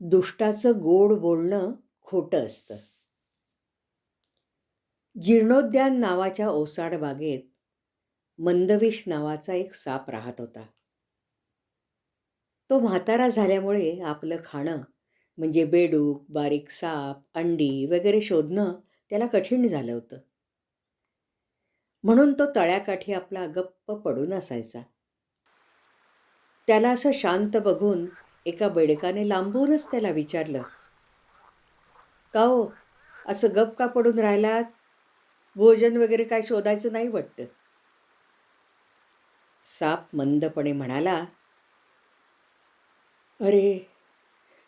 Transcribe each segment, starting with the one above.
दुष्टाचं गोड बोलणं खोटं असतं. जीर्णोद्यान नावाच्या ओसाड बागेत मंदविष नावाचा एक साप राहत होता. तो म्हातारा झाल्यामुळे आपलं खाणं म्हणजे बेडूक बारीक साप अंडी वगैरे शोधणं त्याला कठीण झालं होतं. म्हणून तो तळ्याकाठी आपला गप्प पडून असायचा. त्याला असं शांत बघून एका बेडकाने लांबूनच त्याला विचारलं का हो असं गप का पडून राहिलात? भोजन वगैरे काय शोधायचं नाही वाटतं. साप मंदपणे म्हणाला अरे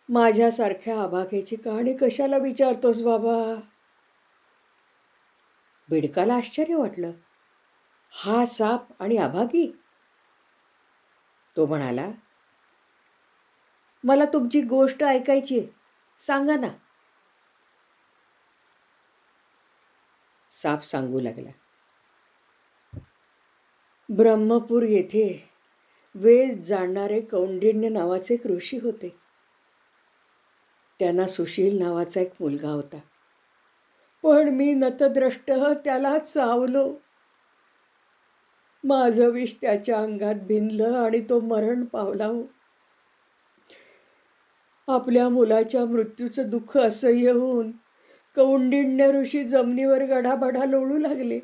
माझ्यासारख्या आभाखेची कहाणी कशाला विचारतोस बाबा? बेडकाला आश्चर्य वाटलं हा साप आणि आभागी तो म्हणाला मला तुमची गोष्ट ऐकायची आहे. सांगा ना. साप सांगू लागला. ब्रह्मपूर येथे वेद जाणणारे कौंडिण्य नावाचे एक ऋषी होते. त्यांना सुशील नावाचा एक मुलगा होता. पण मी नतद्रष्ट त्याला चावलो. माझं विष त्याच्या अंगात भिनलं आणि तो मरण पावला. हो आपल्या मुलाच्या मृत्यूचं दुःख असह्य होऊन कौंडिण्य ऋषी जमिनीवर गडाबडा लोळू लागले.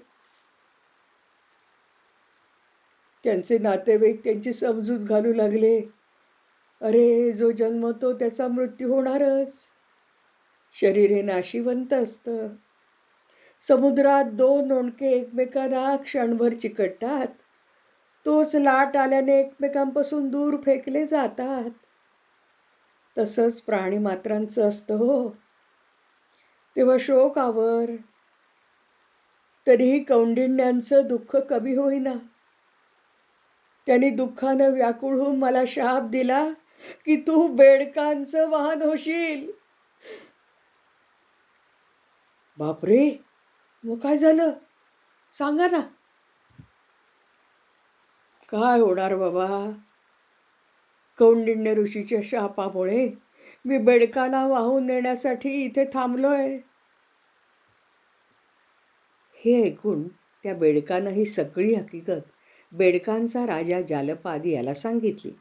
त्यांचे नातेवाईक त्यांची समजूत घालू लागले. अरे जो जन्मतो त्याचा मृत्यू होणारच. शरीर हे नाशिवंत असतं. समुद्रात दोन ओणके एकमेकांना क्षणभर चिकटतात. तोच लाट आल्याने एकमेकांपासून दूर फेकले जातात. तसंच प्राणी मात्रांचं असतं हो. तेव्हा शोक आवर. तरीही कौंडिण्यांचं दुःख कमी होईना. त्यांनी दुःखानं व्याकुळ होऊन मला शाप दिला की तू बेडकांचं वाहन होशील. बापरे मग काय झालं? सांगा ना. काय होणार बाबा? कौंडिण्य ऋषीच्या शापामुळे मी बेडकांना वाहून नेण्यासाठी इथे थांबलोय. हे ऐकून त्या बेडकानं ही सगळी हकीकत बेडकांचा राजा जालपाद याला सांगितली.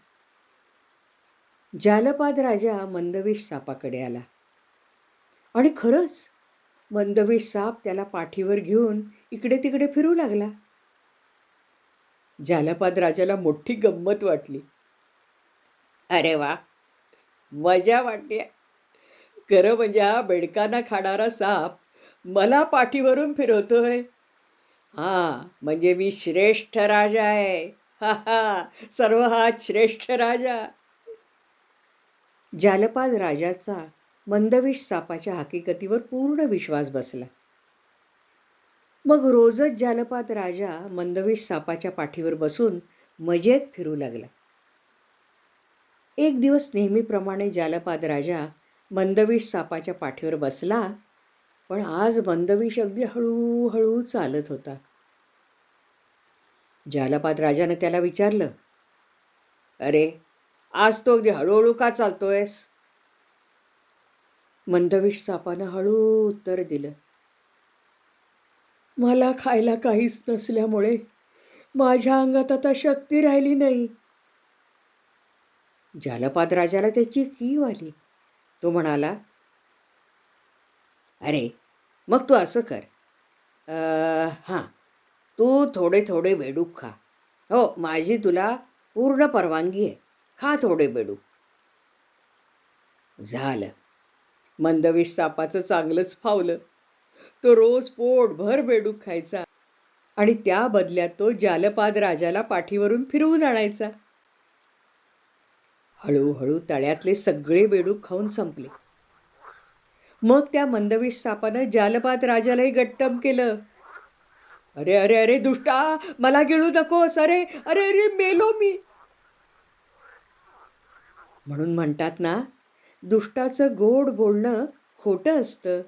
जालपाद राजा मंदविष सापाकडे आला. आणि खरंच मंदविष साप त्याला पाठीवर घेऊन इकडे तिकडे फिरू लागला. जालपाद राजाला मोठी गंमत वाटली. अरे वा. मजा वाटते खरं म्हणजे हा बेडकांना खाणारा साप मला पाठीवरून फिरवतोय. हा म्हणजे मी श्रेष्ठ राजा आहे. हा हा सर्व हा श्रेष्ठ राजा. जालपाद राजाचा मंदविष सापाच्या हकीकतीवर पूर्ण विश्वास बसला. मग रोजच जालपाद राजा मंदविष सापाच्या पाठीवर बसून मजेत फिरू लागला. एक दिवस नेहमीप्रमाणे जालपाद राजा मंदविष सापाच्या पाठीवर बसला पण आज मंदविष अगदी हळूहळू चालत होता. जालपाद राजाने त्याला विचारलं अरे आज तो अगदी हळूहळू का चालतोयस? मंदविष सापानं हळू उत्तर दिलं मला खायला काहीच नसल्यामुळे माझ्या अंगात आता शक्ती राहिली नाही. जालपाद राजाला त्याची कीव आली. तो म्हणाला अरे मग तू असं कर. हां तू थोडे थोडे बेडूक खा. हो माझी तुला पूर्ण परवानगी आहे. खा थोडे बेडूक. झालं. मंदविष सापाचं चांगलंच फावलं. तो रोज पोटभर बेडूक खायचा आणि त्या बदल्यात तो जालपाद राजाला पाठीवरून फिरवून आणायचा. हळूहळू तळ्यातले सगळे बेडूक खाऊन संपले. मग त्या मंदविष सापानं जालपाद राजालाही गट्टम केलं. अरे अरे अरे दुष्टा मला गिळू नकोस. अरे अरे अरे मेलो मी. म्हणून म्हणतात ना दुष्टाचं गोड बोलणं खोटं असतं.